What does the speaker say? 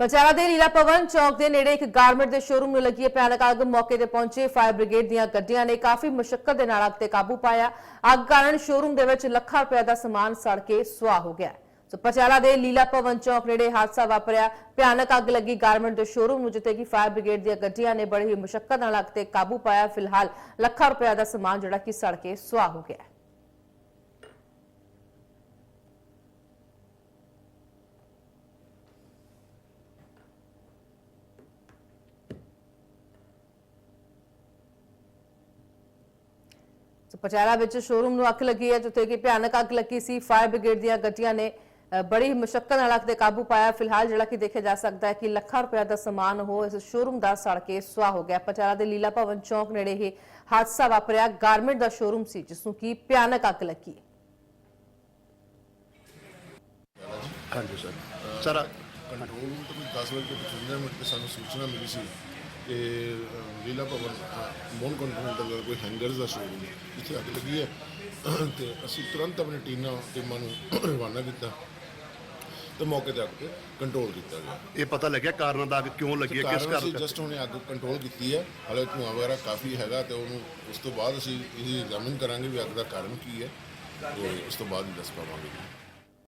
ਪਚਾਰਾ ਦੇ ਲੀਲਾ ਭਵਨ ਚੌਕ ਦੇ ਨੇੜੇ ਇੱਕ ਗਾਰਮੈਂਟ ਦੇ ਸ਼ੋਰੂਮ ਨੂੰ ਲੱਗੀ ਭਿਆਨਕ ਅੱਗ। ਮੌਕੇ ਤੇ ਪਹੁੰਚੇ ਫਾਇਰ ਬ੍ਰਿਗੇਡ ਦੀਆਂ ਗੱਡੀਆਂ ਨੇ ਕਾਫੀ ਮੁਸ਼ਕਲ ਦੇ ਨਾਲ ਅੱਗ ਤੇ ਕਾਬੂ ਪਾਇਆ। ਅੱਗ ਕਾਰਨ ਸ਼ੋਰੂਮ ਦੇ ਵਿੱਚ ਲੱਖਾਂ ਰੁਪਏ ਦਾ ਸਮਾਨ ਸੜ ਕੇ ਸੁਆਹ ਹੋ ਗਿਆ। ਹੈ। ਸੋ ਪਚਾਰਾ ਦੇ ਲੀਲਾ ਭਵਨ ਚੌਕ ਨੇੜੇ ਹਾਦਸਾ ਵਾਪਰਿਆ। ਭਿਆਨਕ ਅੱਗ ਲੱਗੀ। ਗਾਰਮੈਂਟ ਦੇ ਸ਼ੋਰੂਮ ਨੂੰ ਜਿੱਥੇ ਕਿ ਫਾਇਰ ਬ੍ਰਿਗੇਡ ਦੀਆਂ ਗੱਡੀਆਂ ਨੇ ਬੜੀ ਹੀ ਮੁਸ਼ਕਲ ਨਾਲ ਅੱਗ ਤੇ ਕਾਬੂ ਪਾਇਆ। ਫਿਲਹਾਲ ਲੱਖਾਂ ਰੁਪਏ ਦਾ ਸਮਾਨ ਜਿਹੜਾ ਕਿ ਸੜ ਕੇ ਸੁਆਹ ਹੋ ਗਿਆ। ਸੋ ਪਟਿਆਲਾ ਵਿੱਚ ਸ਼ੋਰੂਮ ਨੂੰ ਅੱਗ ਲੱਗੀ ਹੈ, ਜਿੱਥੇ ਕਿ ਭਿਆਨਕ ਅੱਗ ਲੱਗੀ ਸੀ। ਫਾਇਰ ਬ੍ਰਿਗੇਡ ਦੀਆਂ ਗੱਡੀਆਂ ਨੇ ਬੜੀ ਮੁਸ਼ਕਲ ਨਾਲ ਅੱਗ ਤੇ ਕਾਬੂ ਪਾਇਆ। ਫਿਲਹਾਲ ਜਿਹੜਾ ਕਿ ਦੇਖਿਆ ਜਾ ਸਕਦਾ ਹੈ ਕਿ ਲੱਖਾਂ ਰੁਪਏ ਦਾ ਸਮਾਨ ਉਹ ਇਸ ਸ਼ੋਰੂਮ ਦਾ ਸੜ ਕੇ ਸੁਆਹ ਹੋ ਗਿਆ। ਪਟਿਆਲਾ ਦੇ ਲੀਲਾ ਭਵਨ ਚੌਕ ਨੇੜੇ ਇਹ ਹਾਦਸਾ ਵਾਪਰਿਆ। ਗਾਰਮੈਂਟ ਦਾ ਸ਼ੋਰੂਮ ਸੀ, ਜਿਸ ਨੂੰ ਕਿ ਭਿਆਨਕ ਅੱਗ ਲੱਗੀ। ਹਾਂਜੀ, ਸਰ। ਸਰ ਕੰਟਰੋਲ ਰੂਮ ਤੋਂ 10 ਵਜੇ ਤੋਂ 55 ਮਿੰਟ ਸਾਨੂੰ ਸੂਚਨਾ ਮਿਲੀ ਸੀ ਕਿ ਅ, ਲੀਲਾ ਭਵਨ ਮੋਨ ਕੰਟੀਨੈਂਟਲ ਦਾ ਕੋਈ ਹੈਂਗਰਸ ਦਾ ਸ਼ੋਰੂਮ ਇੱਥੇ ਅੱਗ ਲੱਗੀ ਹੈ। ਤੇ ਅਸੀਂ ਤੁਰੰਤ ਆਪਣੀ ਟੀਮਾਂ ਟੀਮਾਂ ਨੂੰ ਰਵਾਨਾ ਕੀਤਾ ਤੇ ਮੌਕੇ ਤੇ ਅੱਗ ਤੇ ਕੰਟਰੋਲ ਕੀਤਾ ਗਿਆ। ਇਹ ਪਤਾ ਲੱਗਿਆ ਕਾਰਨ ਦਾ ਅੱਗ ਕਿਉਂ ਲੱਗੀ ਹੈ ਕਿਸ ਕਾਰਨ ਅਸੀਂ ਕਾਰਨ ਜਸਟ ਉਹਨੇ ਅੱਗ ਕੰਟਰੋਲ ਕੀਤੀ ਹੈ। ਹਾਲੇ ਧੂੰਆਂ ਵਗੈਰਾ ਕਾਫੀ ਹੈਗਾ ਤੇ ਉਹਨੂੰ ਉਸ ਤੋਂ ਬਾਅਦ ਅਸੀਂ ਇਹ ਐਗਜ਼ਾਮਿਨ ਕਰਾਂਗੇ ਵੀ ਅੱਗ ਦਾ ਕਾਰਨ ਕੀ ਹੈ ਤੇ ਉਸ ਤੋਂ ਬਾਅਦ ਦੱਸ ਪਾਵਾਂਗੇ।